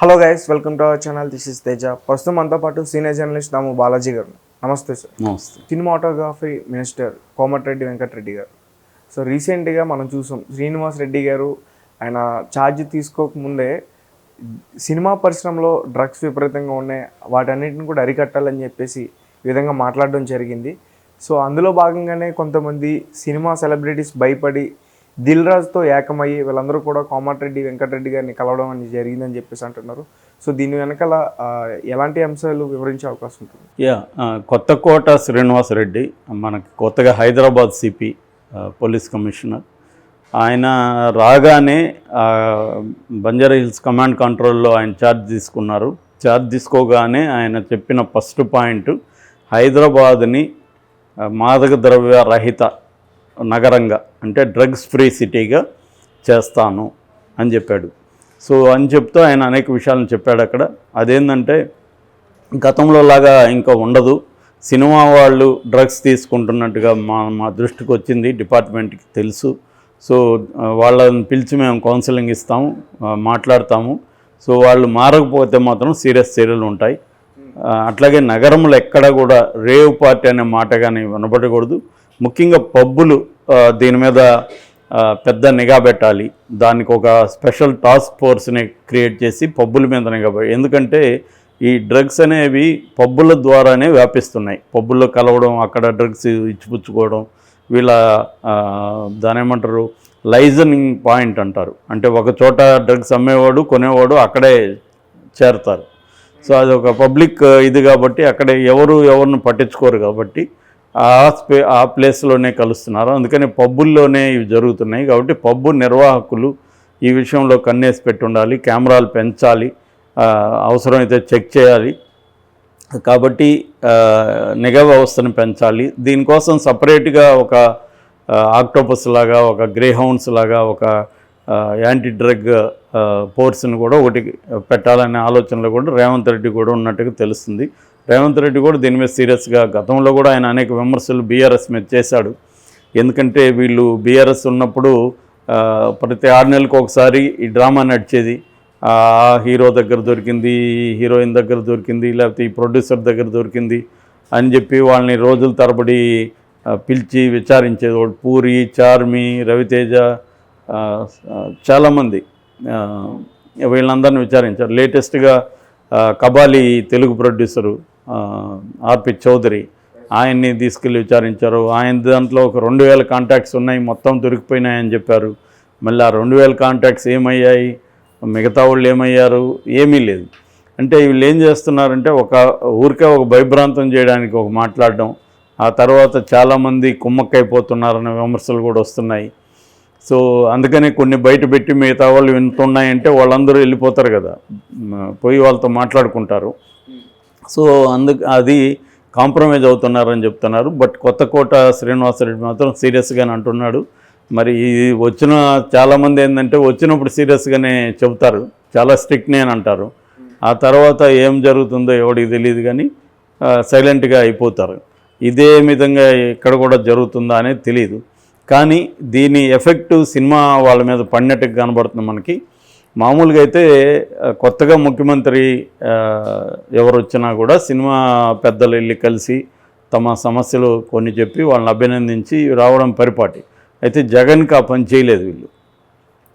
Hello guys welcome to our channel. This is Teja. ప్రస్తుతం మనతో పాటు సీనియర్ జర్నలిస్ట్ దాము బాలాజీ గారు నమస్తే సార్. నమస్తే. సినిమాటోగ్రఫీ మినిస్టర్ కోమటిరెడ్డి వెంకటరెడ్డి గారు. సో రీసెంట్గా మనం చూసాం శ్రీనివాస్ రెడ్డి గారు ఆయన ఛార్జ్ తీసుకోకముందే సినిమా పరిశ్రమలో డ్రగ్స్ విపరీతంగా ఉన్నాయి. వాటన్నిటిని కూడా అరికట్టాలని చెప్పేసి ఈ విధంగా మాట్లాడడం జరిగింది. సో అందులో భాగంగానే కొంతమంది సినిమా సెలబ్రిటీస్ భయపడి దిల్ రాజుతో ఏకమయ్యి వీళ్ళందరూ కూడా కోమటిరెడ్డి వెంకటరెడ్డి గారిని కలవడం అనేది జరిగిందని చెప్పేసి అంటున్నారు. సో దీని వెనకాల ఎలాంటి అంశాలు వివరించే అవకాశం ఉంటుంది? యా కొత్త కోట శ్రీనివాసరెడ్డి మనకి కొత్తగా హైదరాబాద్ సిపి పోలీస్ కమిషనర్. ఆయన రాగానే బంజారా హిల్స్ కమాండ్ కంట్రోల్లో ఆయన ఛార్జ్ తీసుకున్నారు. ఛార్జ్ తీసుకోగానే ఆయన చెప్పిన ఫస్ట్ పాయింట్ హైదరాబాద్ని మాదక ద్రవ్య రహిత నగరంగా అంటే డ్రగ్స్ ఫ్రీ సిటీగా చేస్తాను అని చెప్పాడు. సో అని చెప్తూ ఆయన అనేక విషయాలను చెప్పాడు అక్కడ. అదేంటంటే గతంలో లాగా ఇంకా ఉండదు. సినిమా వాళ్ళు డ్రగ్స్ తీసుకుంటున్నట్టుగా మా మా దృష్టికి వచ్చింది డిపార్ట్మెంట్కి తెలుసు. సో వాళ్ళని పిలిచి మేము కౌన్సిలింగ్ ఇస్తాము మాట్లాడతాము. సో వాళ్ళు మారకపోతే మాత్రం సీరియస్ చర్యలు ఉంటాయి. అట్లాగే నగరంలో ఎక్కడ కూడా రేవ్ పార్టీ అనే మాట కానీ వినబడకూడదు. ముఖ్యంగా పబ్బులు దీని మీద పెద్ద నిఘా పెట్టాలి. దానికి ఒక స్పెషల్ టాస్క్ ఫోర్స్ని క్రియేట్ చేసి పబ్బుల మీద నిఘా ఎందుకంటే ఈ డ్రగ్స్ అనేవి పబ్బుల ద్వారానే వ్యాపిస్తున్నాయి. పబ్బుల్లో కలవడం అక్కడ డ్రగ్స్ ఇచ్చిపుచ్చుకోవడం వీళ్ళ దాని ఏమంటారు లైజనింగ్ పాయింట్ అంటారు. అంటే ఒక చోట డ్రగ్స్ అమ్మేవాడు కొనేవాడు అక్కడే చేరతారు. సో అది ఒక పబ్లిక్ ఇది కాబట్టి అక్కడ ఎవరు ఎవరిని పట్టించుకోరు కాబట్టి ఆ ఆ ప్లేస్లోనే కలుస్తున్నారు. అందుకని పబ్బుల్లోనే ఇవి జరుగుతున్నాయి కాబట్టి పబ్బు నిర్వాహకులు ఈ విషయంలో కన్నేసి పెట్టుండాలి కెమెరాలు పెంచాలి అవసరమైతే చెక్ చేయాలి. కాబట్టి నిఘా వ్యవస్థను పెంచాలి. దీనికోసం సపరేట్గా ఒక ఆక్టోపస్ లాగా ఒక గ్రేహౌండ్స్ లాగా ఒక యాంటీ డ్రగ్ ఫోర్స్ని కూడా ఒకటి పెట్టాలనే ఆలోచనలో కూడా రేవంత్ రెడ్డి కూడా ఉన్నట్టుగా తెలుస్తుంది. రేవంత్ రెడ్డి కూడా దీని మీద సీరియస్గా గతంలో కూడా ఆయన అనేక విమర్శలు బీఆర్ఎస్ మీద చేశాడు. ఎందుకంటే వీళ్ళు బీఆర్ఎస్ ఉన్నప్పుడు ప్రతి ఆరు నెలలకు ఒకసారి ఈ డ్రామా నడిచేది. ఆ హీరో దగ్గర దొరికింది హీరోయిన్ దగ్గర దొరికింది లేకపోతే ఈ ప్రొడ్యూసర్ దగ్గర దొరికింది అని చెప్పి వాళ్ళని రోజుల తరబడి పిలిచి విచారించేది. వాడు పూరి చార్మి రవితేజ చాలామంది వీళ్ళందరిని విచారించారు. లేటెస్ట్గా Kabali Telugu producer R P Chowdary ఆయన్ని తీసుకెళ్ళి విచారించారు. ఆయన దాంట్లో ఒక రెండు వేల కాంటాక్ట్స్ ఉన్నాయి మొత్తం దొరికిపోయినాయని చెప్పారు. మళ్ళీ ఆ రెండు వేల కాంటాక్ట్స్ ఏమయ్యాయి? మిగతా వాళ్ళు ఏమయ్యారు? ఏమీ లేదు. అంటే వీళ్ళు ఏం చేస్తున్నారంటే ఒక ఊరికే ఒక భయభ్రాంతం చేయడానికి ఒక మాట్లాడడం ఆ తర్వాత చాలామంది కుమ్మక్కైపోతున్నారనే విమర్శలు కూడా వస్తున్నాయి. సో అందుకని కొన్ని బయట పెట్టి మిగతా వాళ్ళు వింటున్నాయంటే వాళ్ళందరూ వెళ్ళిపోతారు కదా. పోయి వాళ్ళతో మాట్లాడుకుంటారు. సో అందుకు అది కాంప్రమైజ్ అవుతున్నారని చెప్తున్నారు. బట్ కొత్త కోట శ్రీనివాసరెడ్డి మాత్రం సీరియస్గానే అంటున్నాడు. మరి ఇది వచ్చిన చాలామంది ఏంటంటే వచ్చినప్పుడు సీరియస్గానే చెబుతారు. చాలా స్ట్రిక్ట్నే అని అంటారు. ఆ తర్వాత ఏం జరుగుతుందో ఎవడికి తెలియదు కానీ సైలెంట్గా అయిపోతారు. ఇదే విధంగా ఇక్కడ కూడా జరుగుతుందా అనేది తెలియదు కానీ దీని ఎఫెక్ట్ సినిమా వాళ్ళ మీద పడినట్టుగా కనబడుతుంది మనకి. మామూలుగా అయితే కొత్తగా ముఖ్యమంత్రి ఎవరు వచ్చినా కూడా సినిమా పెద్దలు వెళ్ళి కలిసి తమ సమస్యలు కొన్ని చెప్పి వాళ్ళని అభినందించి రావడం పరిపాటి. అయితే జగన్కి ఆ పని చేయలేదు వీళ్ళు.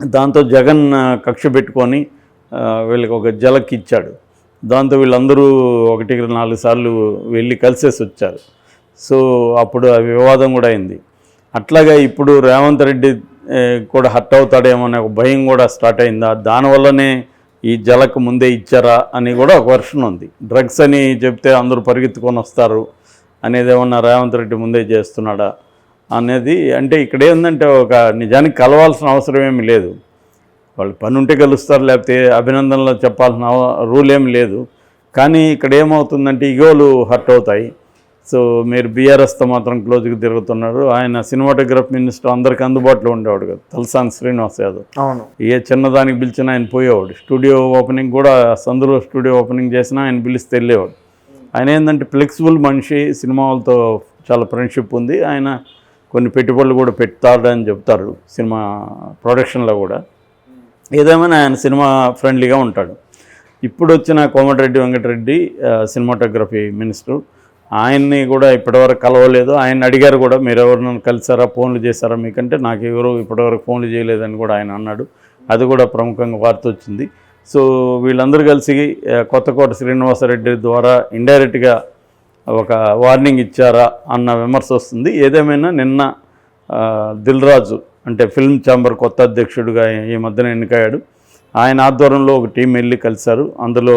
దాంతో జగన్ కక్ష పెట్టుకొని వీళ్ళకి ఒక జలక్ ఇచ్చాడు. దాంతో వీళ్ళందరూ ఒకటి నాలుగు సార్లు వెళ్ళి కలిసేసి వచ్చారు. సో అప్పుడు ఆ వివాదం కూడా అయింది. అట్లాగా ఇప్పుడు రేవంత్ రెడ్డి కూడా హర్ట్ అవుతాడేమో అనే ఒక భయం కూడా స్టార్ట్ అయిందా? దానివల్లనే ఈ జలకు ముందే ఇచ్చారా అని కూడా ఒక వర్షన్ ఉంది. డ్రగ్స్ అని చెప్తే అందరూ పరిగెత్తుకొని వస్తారు. అనేది ఏమన్నా రేవంత్ రెడ్డి ముందే చేస్తున్నాడా అనేది అంటే ఇక్కడ ఏంటంటే ఒక నిజానికి కలవాల్సిన అవసరం ఏమీ లేదు. వాళ్ళు పని ఉంటే కలుస్తారు లేకపోతే అభినందనలు చెప్పాల్సిన రూల్ ఏమి లేదు. కానీ ఇక్కడ ఏమవుతుందంటే ఇగోలు హర్ట్ అవుతాయి. సో మీరు బీఆర్ఎస్తో మాత్రం క్లోజ్గా తిరుగుతున్నారు. ఆయన సినిమాటోగ్రఫీ మినిస్టర్ అందరికీ అందుబాటులో ఉండేవాడు కదా తలసాని శ్రీనివాస్ యాదవ్. అవును. ఏ చిన్నదానికి పిలిచినా ఆయన పోయేవాడు. స్టూడియో ఓపెనింగ్ కూడా సందులో స్టూడియో ఓపెనింగ్ చేసినా ఆయన పిలిస్తే వెళ్ళేవాడు. ఆయన ఏంటంటే ఫ్లెక్సిబుల్ మనిషి సినిమా వాళ్ళతో చాలా ఫ్రెండ్షిప్ ఉంది. ఆయన కొన్ని పెట్టుబడులు కూడా పెడతాడని చెప్తారు సినిమా ప్రొడక్షన్లో కూడా. ఏదేమైనా ఆయన సినిమా ఫ్రెండ్లీగా ఉంటాడు. ఇప్పుడు వచ్చిన కోమటిరెడ్డి వెంకటరెడ్డి సినిమాటోగ్రఫీ మినిస్టర్ ఆయన్ని కూడా ఇప్పటివరకు కలవలేదు. ఆయన అడిగారు కూడా మీరు ఎవరినైనా కలిసారా? ఫోన్లు చేశారా? మీకంటే నాకు ఎవరు ఇప్పటివరకు ఫోన్లు చేయలేదని కూడా ఆయన అన్నాడు. అది కూడా ప్రముఖంగా వార్త వచ్చింది. సో వీళ్ళందరూ కలిసి కొత్తకోట శ్రీనివాసరెడ్డి ద్వారా ఇండైరెక్ట్గా ఒక వార్నింగ్ ఇచ్చారా అన్న విమర్శ వస్తుంది. ఏదేమైనా నిన్న దిల్రాజు దిల్ రాజు అంటే ఫిల్మ్ ఛాంబర్ కొత్త అధ్యక్షుడిగా ఈ మధ్యన ఎన్నికయ్యాడు. ఆయన ఆధ్వర్యంలో ఒక టీం వెళ్ళి కలిశారు. అందులో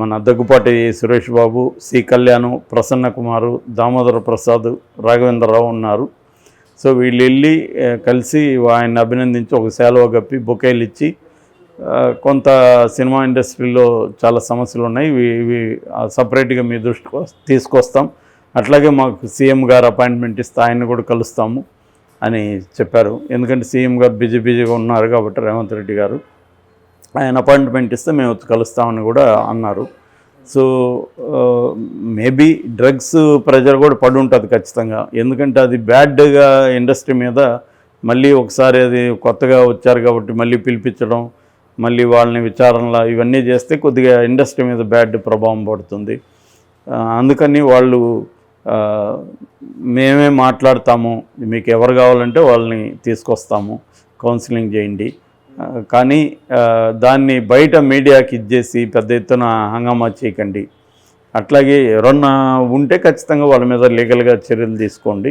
మన దగ్గుపాటి సురేష్ బాబు సి కళ్యాణ్ ప్రసన్న కుమారు దామోదర ప్రసాద్ రాఘవేంద్రరావు ఉన్నారు. సో వీళ్ళు వెళ్ళి కలిసి ఆయన్ని అభినందించి ఒక సేలవ గప్పి బొకేలు ఇచ్చి కొంత సినిమా ఇండస్ట్రీలో చాలా సమస్యలు ఉన్నాయి. ఇవి సపరేట్గా మీ దృష్టికి తీసుకొస్తాం. అట్లాగే మాకు సీఎం గారు అపాయింట్మెంట్ ఇస్తే ఆయన్ని కూడా కలుస్తాము అని చెప్పారు. ఎందుకంటే సీఎం గారు బిజీ బిజీగా ఉన్నారు కాబట్టి రేవంత్ రెడ్డి గారు. ఆయన అపాయింట్మెంట్ ఇస్తే మేము కలుస్తామని కూడా అన్నారు. సో మేబీ డ్రగ్స్ ప్రెజర్ కూడా పడి ఉంటుంది ఖచ్చితంగా. ఎందుకంటే అది బ్యాడ్గా ఇండస్ట్రీ మీద మళ్ళీ ఒకసారి అది కొత్తగా వచ్చారు కాబట్టి మళ్ళీ పిలిపించడం మళ్ళీ వాళ్ళని విచారణలా ఇవన్నీ చేస్తే కొద్దిగా ఇండస్ట్రీ మీద బ్యాడ్ ప్రభావం పడుతుంది. అందుకని వాళ్ళు మేమే మాట్లాడతాము. మీకు ఎవరు కావాలంటే వాళ్ళని తీసుకొస్తాము. కౌన్సిలింగ్ చేయండి. కానీ దాన్ని బయట మీడియాకి ఇచ్చేసి పెద్ద ఎత్తున హంగామా చేయకండి. అట్లాగే ఎవరన్నా ఉంటే ఖచ్చితంగా వాళ్ళ మీద లీగల్గా చర్యలు తీసుకోండి.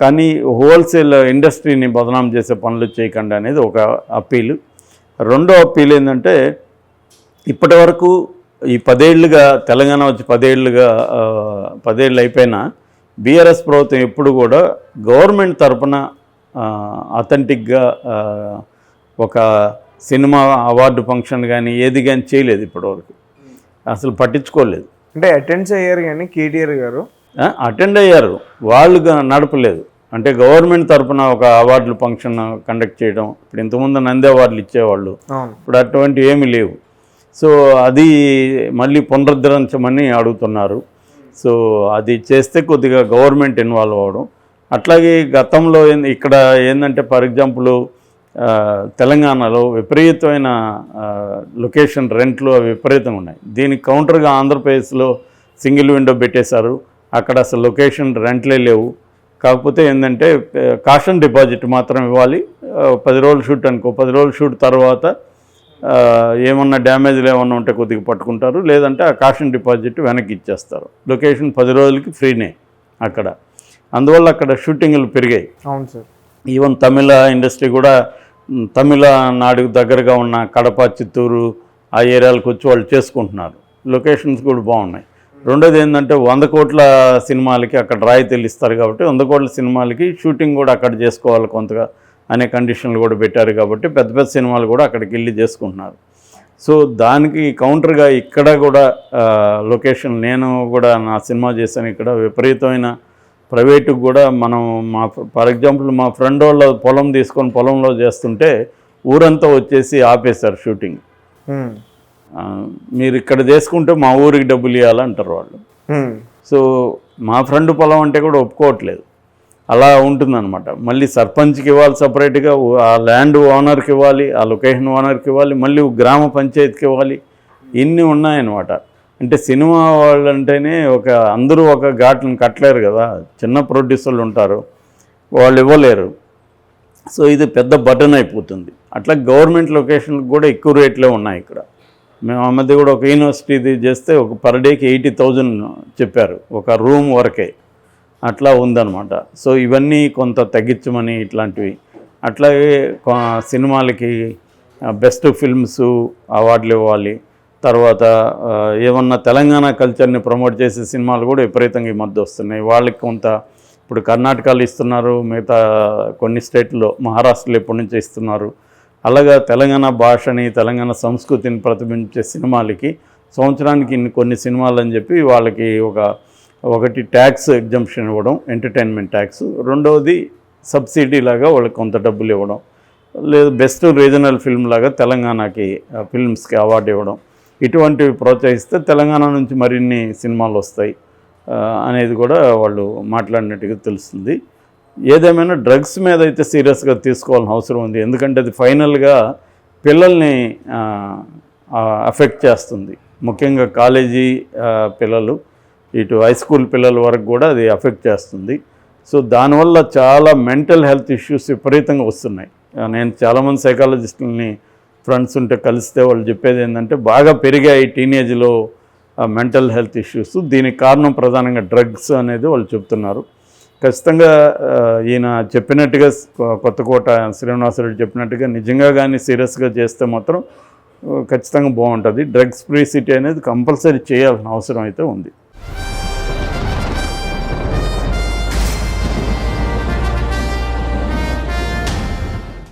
కానీ హోల్సేల్ ఇండస్ట్రీని బదనాం చేసే పనులు చేయకండి అనేది ఒక అప్పీలు. రెండో అప్పీల్ ఏంటంటే ఇప్పటి వరకు ఈ పదేళ్ళుగా తెలంగాణ వచ్చి పదేళ్ళుగా పదేళ్ళు అయిపోయినా బీఆర్ఎస్ ప్రభుత్వం ఎప్పుడు కూడా గవర్నమెంట్ తరపున అథెంటిక్గా ఒక సినిమా అవార్డు ఫంక్షన్ కానీ ఏది కానీ చేయలేదు ఇప్పటివరకు. అసలు పట్టించుకోలేదు. అంటే అటెండ్స్ అయ్యారు కానీ కేటీఆర్ గారు? అటెండ్ అయ్యారు. వాళ్ళు నడపలేదు. అంటే గవర్నమెంట్ తరపున ఒక అవార్డులు ఫంక్షన్ కండక్ట్ చేయడం ఇప్పుడు ఇంతకుముందు నంది అవార్డులు ఇచ్చేవాళ్ళు. ఇప్పుడు అటువంటివి ఏమీ లేవు. సో అది మళ్ళీ పునరుద్ధరించమని అడుగుతున్నారు. సో అది చేస్తే కొద్దిగా గవర్నమెంట్ ఇన్వాల్వ్ అవ్వడం. అట్లాగే గతంలో ఇక్కడ ఏంటంటే ఫర్ ఎగ్జాంపుల్ తెలంగాణలో విపరీతమైన లొకేషన్ రెంట్లు అవి విపరీతంగా ఉన్నాయి. దీనికి కౌంటర్గా ఆంధ్రప్రదేశ్లో సింగిల్ విండో పెట్టేశారు. అక్కడ అసలు లొకేషన్ రెంట్లే లేవు. కాకపోతే ఏంటంటే కాషన్ డిపాజిట్ మాత్రం ఇవ్వాలి. పది రోజులు షూట్ అనుకో పది రోజులు షూట్ తర్వాత ఏమన్నా డ్యామేజ్లు ఏమన్నా ఉంటే కొద్దిగా పట్టుకుంటారు. లేదంటే ఆ కాషన్ డిపాజిట్ వెనక్కి ఇచ్చేస్తారు. లొకేషన్ పది రోజులకి ఫ్రీనే అక్కడ. అందువల్ల అక్కడ షూటింగ్లు పెరిగాయి. అవును సార్. ఈవెన్ తమిళ ఇండస్ట్రీ కూడా తమిళనాడుకు దగ్గరగా ఉన్న కడప చిత్తూరు ఆ ఏరియాలకు వచ్చి వాళ్ళు చేసుకుంటున్నారు. లొకేషన్స్ కూడా బాగున్నాయి. రెండోది ఏంటంటే వంద కోట్ల సినిమాలకి అక్కడ రాయితీలు ఇస్తారు కాబట్టి వంద కోట్ల సినిమాలకి షూటింగ్ కూడా అక్కడ చేసుకోవాలి కొంతగా అనే కండిషన్లు కూడా పెట్టారు కాబట్టి పెద్ద పెద్ద సినిమాలు కూడా అక్కడికి వెళ్ళి చేసుకుంటున్నారు. సో దానికి కౌంటర్గా ఇక్కడ కూడా లొకేషన్ నేను కూడా నా సినిమా చేశాను. ఇక్కడ విపరీతమైన ప్రైవేటుకు కూడా మనం మా ఫర్ ఎగ్జాంపుల్ మా ఫ్రెండ్ వాళ్ళ పొలం తీసుకొని పొలంలో చేస్తుంటే ఊరంతా వచ్చేసి ఆపేశారు షూటింగ్. మీరు ఇక్కడ చేసుకుంటే మా ఊరికి డబ్బులు ఇవ్వాలంటారు వాళ్ళు. సో మా ఫ్రెండ్ పొలం అంటే కూడా ఒప్పుకోవట్లేదు. అలా ఉంటుందన్నమాట. మళ్ళీ సర్పంచ్కి ఇవ్వాలి సపరేట్గా ఆ ల్యాండ్ ఓనర్కి ఇవ్వాలి ఆ లొకేషన్ ఓనర్కి ఇవ్వాలి మళ్ళీ గ్రామ పంచాయతీకి ఇవ్వాలి. ఇన్ని ఉన్నాయన్నమాట. అంటే సినిమా వాళ్ళు అంటేనే ఒక అందరూ ఒక ఘాట్లను కట్టలేరు కదా. చిన్న ప్రొడ్యూసర్లు ఉంటారు వాళ్ళు ఇవ్వలేరు. సో ఇది పెద్ద బటన్ అయిపోతుంది. అట్లా గవర్నమెంట్ లొకేషన్కి కూడా ఎక్కువ రేట్లే ఉన్నాయి ఇక్కడ. మేము ఆ మధ్య కూడా ఒక యూనివర్సిటీది చేస్తే ఒక పర్ డేకి ఎయిటీ థౌజండ్ చెప్పారు ఒక రూమ్ వరకే. అట్లా ఉందన్నమాట. సో ఇవన్నీ కొంత తగ్గించమని ఇట్లాంటివి. అట్లాగే సినిమాలకి బెస్ట్ ఫిల్మ్స్ అవార్డులు ఇవ్వాలి. తర్వాత ఏమన్నా తెలంగాణ కల్చర్ని ప్రమోట్ చేసే సినిమాలు కూడా విపరీతంగా ఈ మధ్య వస్తున్నాయి. వాళ్ళకి కొంత ఇప్పుడు కర్ణాటకలో ఇస్తున్నారు మిగతా కొన్ని స్టేట్లో మహారాష్ట్రలో ఎప్పటి నుంచి ఇస్తున్నారు. అలాగా తెలంగాణ భాషని తెలంగాణ సంస్కృతిని ప్రతిబింబించే సినిమాలకి సంవత్సరానికి ఇన్ని కొన్ని సినిమాలు అని చెప్పి వాళ్ళకి ఒక ఒకటి ట్యాక్స్ ఎగ్జంప్షన్ ఇవ్వడం ఎంటర్టైన్మెంట్ ట్యాక్స్. రెండవది సబ్సిడీ లాగా వాళ్ళకి కొంత డబ్బులు ఇవ్వడం. లేదు బెస్ట్ రీజనల్ ఫిల్మ్ లాగా తెలంగాణకి ఫిల్మ్స్కి అవార్డు ఇవ్వడం. ఇటువంటివి ప్రోత్సహిస్తే తెలంగాణ నుంచి మరిన్ని సినిమాలు వస్తాయి అనేది కూడా వాళ్ళు మాట్లాడినట్టుగా తెలుస్తుంది. ఏదేమైనా డ్రగ్స్ మీద అయితే సీరియస్గా తీసుకోవాల్సిన అవసరం ఉంది. ఎందుకంటే అది ఫైనల్గా పిల్లల్ని అఫెక్ట్ చేస్తుంది. ముఖ్యంగా కాలేజీ పిల్లలు ఇటు హై స్కూల్ పిల్లల వరకు కూడా అది అఫెక్ట్ చేస్తుంది. సో దానివల్ల చాలా మెంటల్ హెల్త్ ఇష్యూస్ విపరీతంగా వస్తున్నాయి. నేను చాలామంది సైకాలజిస్టులని ఫ్రెండ్స్ ఉంటే కలిస్తే వాళ్ళు చెప్పేది ఏంటంటే బాగా పెరిగాయి టీనేజ్లో మెంటల్ హెల్త్ ఇష్యూస్. దీనికి కారణం ప్రధానంగా డ్రగ్స్ అనేది వాళ్ళు చెప్తున్నారు. ఖచ్చితంగా ఈయన చెప్పినట్టుగా కొత్తకోట శ్రీనివాసరెడ్డి చెప్పినట్టుగా నిజంగా కానీ సీరియస్గా చేస్తే మాత్రం ఖచ్చితంగా బాగుంటుంది. డ్రగ్స్ ఫ్రీ సిటీ అనేది కంపల్సరీ చేయాల్సిన అవసరం అయితే ఉంది.